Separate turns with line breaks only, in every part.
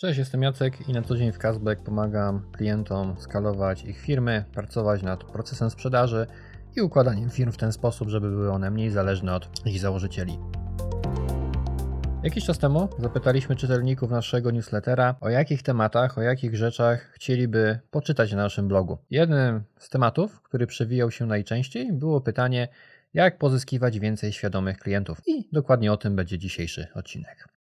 Cześć, jestem Jacek i na co dzień w Cashback pomagam klientom skalować ich firmy, pracować nad procesem sprzedaży i układaniem firm w ten sposób, żeby były one mniej zależne od ich założycieli. Jakiś czas temu zapytaliśmy czytelników naszego newslettera, o jakich tematach, o jakich rzeczach chcieliby poczytać na naszym blogu. Jednym z tematów, który przewijał się najczęściej, było pytanie, jak pozyskiwać więcej świadomych klientów. I dokładnie o tym będzie dzisiejszy odcinek.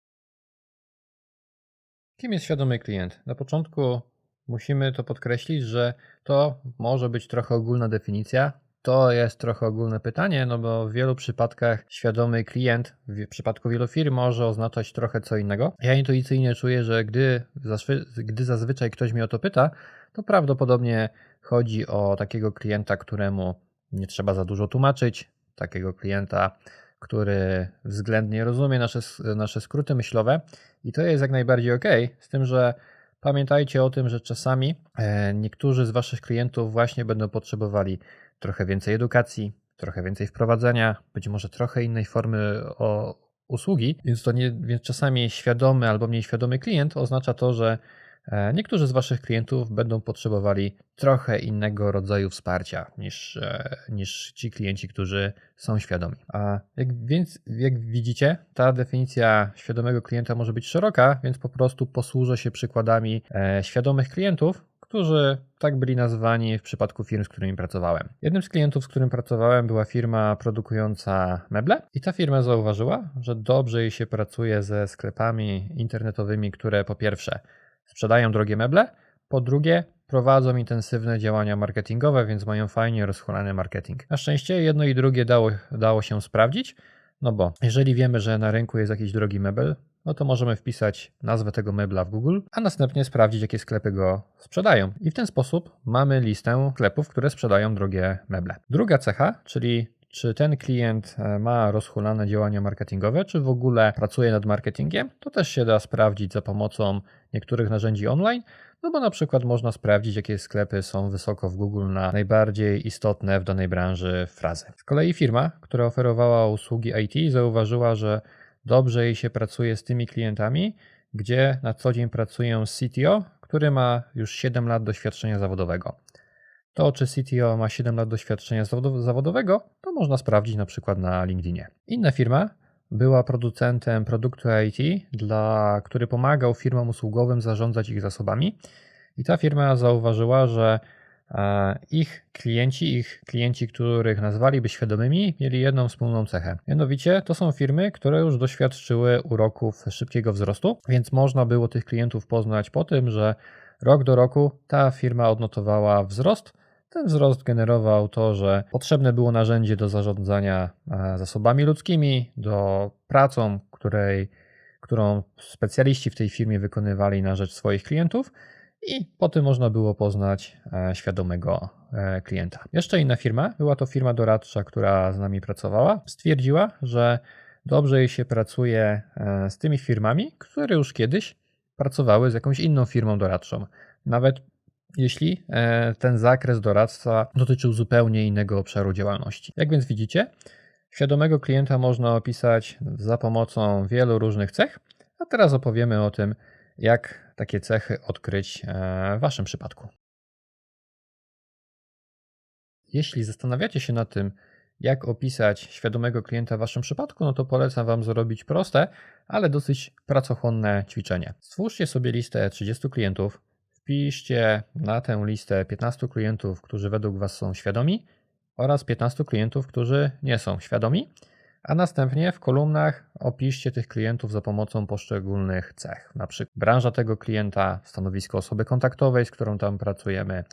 Kim jest świadomy klient? Na początku musimy to podkreślić, że to może być trochę ogólna definicja. To jest trochę ogólne pytanie, no bo w wielu przypadkach świadomy klient w przypadku wielu firm może oznaczać trochę co innego. Ja intuicyjnie czuję, że gdy, gdy zazwyczaj ktoś mnie o to pyta, to prawdopodobnie chodzi o takiego klienta, któremu nie trzeba za dużo tłumaczyć, takiego klienta, który względnie rozumie nasze, nasze skróty myślowe i to jest jak najbardziej ok, z tym, że pamiętajcie o tym, że czasami e, niektórzy z Waszych klientów właśnie będą potrzebowali trochę więcej edukacji, trochę więcej wprowadzenia, być może trochę innej formy usługi, więc to nie, więc czasami świadomy albo mniej świadomy klient oznacza to, że niektórzy z Waszych klientów będą potrzebowali trochę innego rodzaju wsparcia niż, e, niż ci klienci, którzy są świadomi. A jak, więc, jak widzicie, ta definicja świadomego klienta może być szeroka, więc po prostu posłużę się przykładami e, świadomych klientów, którzy tak byli nazwani w przypadku firm, z którymi pracowałem. Jednym z klientów, z którym pracowałem, była firma produkująca meble, i ta firma zauważyła, że dobrze jej się pracuje ze sklepami internetowymi, które po pierwsze sprzedają drogie meble, po drugie prowadzą intensywne działania marketingowe, więc mają fajnie rozchulany marketing. Na szczęście jedno i drugie dało, dało się sprawdzić, no bo jeżeli wiemy, że na rynku jest jakiś drogi mebel, no to możemy wpisać nazwę tego mebla w Google, a następnie sprawdzić, jakie sklepy go sprzedają. I w ten sposób mamy listę sklepów, które sprzedają drogie meble. Druga cecha, czyli czy ten klient e, ma rozhulane działania marketingowe, czy w ogóle pracuje nad marketingiem, to też się da sprawdzić za pomocą niektórych narzędzi online, no bo na przykład można sprawdzić, jakie sklepy są wysoko w Google na najbardziej istotne w danej branży frazy. Z kolei firma, która oferowała usługi IT, zauważyła, że dobrze jej się pracuje z tymi klientami, gdzie na co dzień pracują z CTO, który ma już 7 lat doświadczenia zawodowego. To, czy CTO ma 7 lat doświadczenia zawodowego, to można sprawdzić na przykład na LinkedInie. Inna firma była producentem produktu IT, dla, który pomagał firmom usługowym zarządzać ich zasobami. I ta firma zauważyła, że e, ich klienci, ich klienci, których nazwaliby świadomymi, mieli jedną wspólną cechę. Mianowicie to są firmy, które już doświadczyły uroków szybkiego wzrostu, więc można było tych klientów poznać po tym, że rok do roku ta firma odnotowała wzrost ten wzrost generował to, że potrzebne było narzędzie do zarządzania e, zasobami ludzkimi, do pracą, której, którą specjaliści w tej firmie wykonywali na rzecz swoich klientów. I po tym można było poznać e, świadomego e, klienta. Jeszcze inna firma, była to firma doradcza, która z nami pracowała, stwierdziła, że dobrze jej się pracuje z tymi firmami, które już kiedyś pracowały z jakąś inną firmą doradczą. Nawet jeśli e, ten zakres doradztwa dotyczył zupełnie innego obszaru działalności. Jak więc widzicie, świadomego klienta można opisać za pomocą wielu różnych cech, a teraz opowiemy o tym, jak takie cechy odkryć e, w Waszym przypadku. Jeśli zastanawiacie się nad tym, jak opisać świadomego klienta w Waszym przypadku, no to polecam Wam zrobić proste, ale dosyć pracochłonne ćwiczenie. Stwórzcie sobie listę 30 klientów, Wpiszcie na tę listę 15 klientów, którzy według Was są świadomi oraz 15 klientów, którzy nie są świadomi, a następnie w kolumnach opiszcie tych klientów za pomocą poszczególnych cech, na przykład branża tego klienta, stanowisko osoby kontaktowej, z którą tam pracujemy,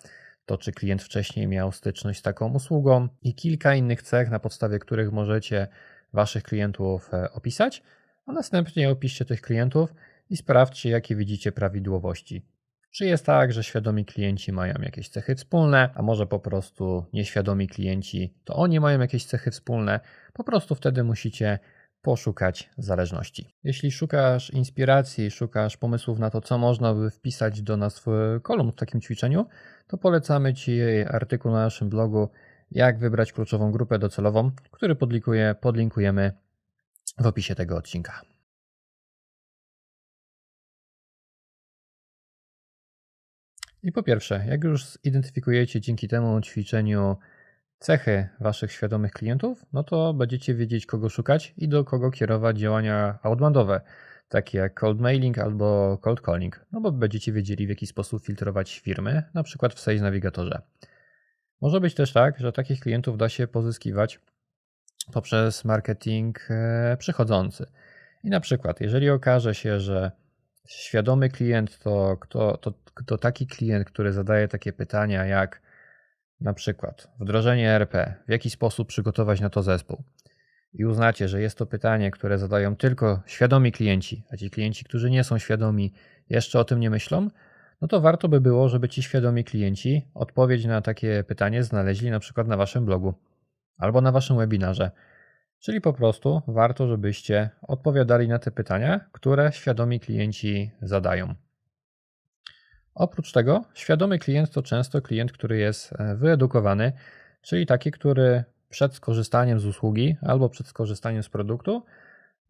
to czy klient wcześniej miał styczność z taką usługą i kilka innych cech, na podstawie których możecie Waszych klientów e, opisać, a następnie opiszcie tych klientów i sprawdźcie, jakie widzicie prawidłowości. Czy jest tak, że świadomi klienci mają jakieś cechy wspólne, a może po prostu nieświadomi klienci to oni mają jakieś cechy wspólne? Po prostu wtedy musicie poszukać zależności. Jeśli szukasz inspiracji, szukasz pomysłów na to, co można by wpisać do nazw kolumn w takim ćwiczeniu, to polecamy Ci artykuł na naszym blogu, jak wybrać kluczową grupę docelową, który podlinkujemy w opisie tego odcinka. I po pierwsze, jak już zidentyfikujecie dzięki temu ćwiczeniu cechy waszych świadomych klientów, no to będziecie wiedzieć, kogo szukać i do kogo kierować działania outboundowe, takie jak cold mailing albo cold calling, no bo będziecie wiedzieli, w jaki sposób filtrować firmy, na przykład w Sales Navigatorze. Może być też tak, że takich klientów da się pozyskiwać poprzez marketing e, przychodzący. I na przykład, jeżeli okaże się, że świadomy klient to, kto, to, to taki klient, który zadaje takie pytania jak na przykład wdrożenie RP, w jaki sposób przygotować na to zespół. I uznacie, że jest to pytanie, które zadają tylko świadomi klienci, a ci klienci, którzy nie są świadomi, jeszcze o tym nie myślą, no to warto by było, żeby ci świadomi klienci odpowiedź na takie pytanie znaleźli na przykład na waszym blogu albo na waszym webinarze. Czyli po prostu warto, żebyście odpowiadali na te pytania, które świadomi klienci zadają. Oprócz tego, świadomy klient to często klient, który jest e, wyedukowany, czyli taki, który przed skorzystaniem z usługi albo przed skorzystaniem z produktu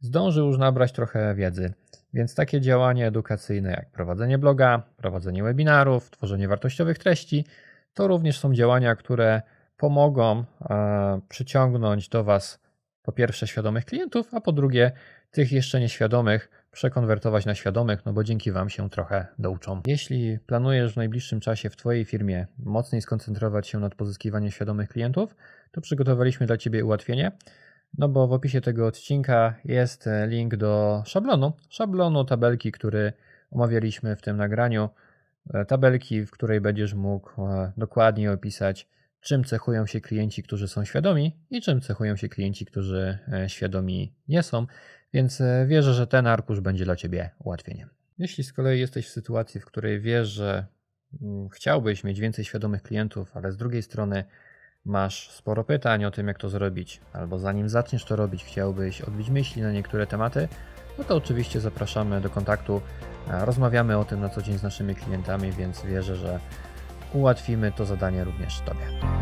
zdąży już nabrać trochę wiedzy. Więc takie działania edukacyjne jak prowadzenie bloga, prowadzenie webinarów, tworzenie wartościowych treści, to również są działania, które pomogą e, przyciągnąć do Was po pierwsze świadomych klientów, a po drugie tych jeszcze nieświadomych przekonwertować na świadomych, no bo dzięki Wam się trochę douczą. Jeśli planujesz w najbliższym czasie w Twojej firmie mocniej skoncentrować się nad pozyskiwaniem świadomych klientów, to przygotowaliśmy dla Ciebie ułatwienie, no bo w opisie tego odcinka jest link do szablonu, szablonu tabelki, który omawialiśmy w tym nagraniu, e, tabelki, w której będziesz mógł e, dokładnie opisać, czym cechują się klienci, którzy są świadomi i czym cechują się klienci, którzy e, świadomi nie są, więc wierzę, że ten arkusz będzie dla Ciebie ułatwieniem. Jeśli z kolei jesteś w sytuacji, w której wiesz, że mm, chciałbyś mieć więcej świadomych klientów, ale z drugiej strony masz sporo pytań o tym, jak to zrobić, albo zanim zaczniesz to robić, chciałbyś odbić myśli na niektóre tematy, no to oczywiście zapraszamy do kontaktu. Rozmawiamy o tym na co dzień z naszymi klientami, więc wierzę, że ułatwimy to zadanie również Tobie.